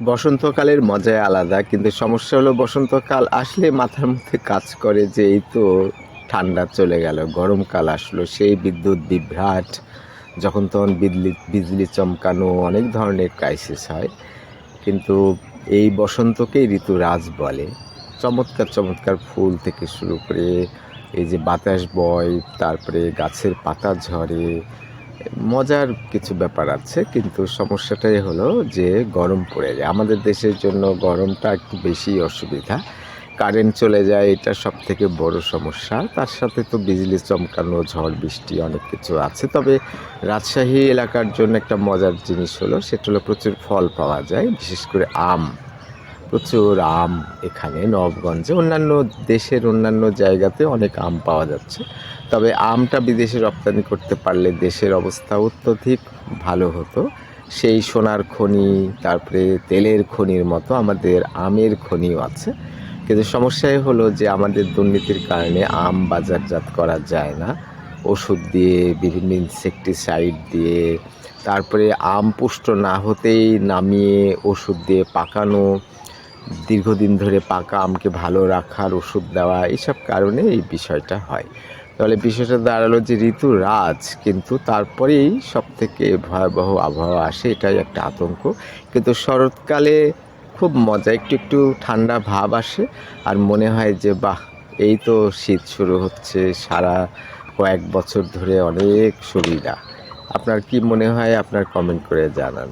বসন্তকালের মজাই আলাদা, কিন্তু সমস্যা হলো বসন্তকাল আসলে মাথার মধ্যে কাজ করে যে এই তো ঠান্ডা চলে গেল, গরমকাল আসলো, সেই বিদ্যুৎ বিভ্রাট, যখন তখন বিজলি বিজলি চমকানো, অনেক ধরনের ক্রাইসিস হয়। কিন্তু এই বসন্তকেই ঋতুরাজ বলে। চমৎকার চমৎকার ফুল থেকে শুরু করে এই যে বাতাস বয়, তারপরে গাছের পাতা ঝরে মজার কিছু ব্যাপার আছে, কিন্তু সমস্যাটাই হলো যে গরম পড়ে যায়। আমাদের দেশের জন্য গরমটা একটু বেশি অসুবিধা। কারেন্ট চলে যায়, এটা সব থেকে বড় সমস্যা। তার সাথে তো বিজলি চমকানো, ঝড়, বৃষ্টি অনেক কিছু আছে। তবে রাজশাহী এলাকার জন্য একটা মজার জিনিস হলো, সেটা হলো প্রচুর ফল পাওয়া যায়, বিশেষ করে আম। প্রচুর আম এখানে নবগঞ্জে। অন্যান্য দেশের অন্যান্য জায়গাতে অনেক আম পাওয়া যাচ্ছে। তবে আমটা বিদেশে রপ্তানি করতে পারলে দেশের অবস্থা অত্যধিক ভালো হতো। সেই সোনার খনি, তারপরে তেলের খনির মতো আমাদের আমের খনিও আছে। কিন্তু সমস্যাই হলো যে আমাদের দুর্নীতির কারণে আম বাজারজাত করা যায় না। ওষুধ দিয়ে, বিভিন্ন ইনসেকটিসাইড দিয়ে, তারপরে আম পুষ্ট না হতেই নামিয়ে ওষুধ দিয়ে পাকানো দীর্ঘদিন ধরে পাকা আমকে ভালো রাখার ওষুধ দেওয়া, এইসব কারণে এই বিষয়টা হয়। তাহলে বিষয়টা দাঁড়াল যে ঋতু রাজ কিন্তু তারপরেই সব থেকে ভয়াবহ আবহাওয়া আসে, এটাই একটা আতঙ্ক। কিন্তু শরৎকালে খুব মজা, একটু একটু ঠান্ডা ভাব আসে, আর মনে হয় যে, বাহ, এই তো শীত শুরু হচ্ছে, সারা কয়েক বছর ধরে অনেক সুবিধা। আপনার কি মনে হয়? আপনার কমেন্ট করে জানান।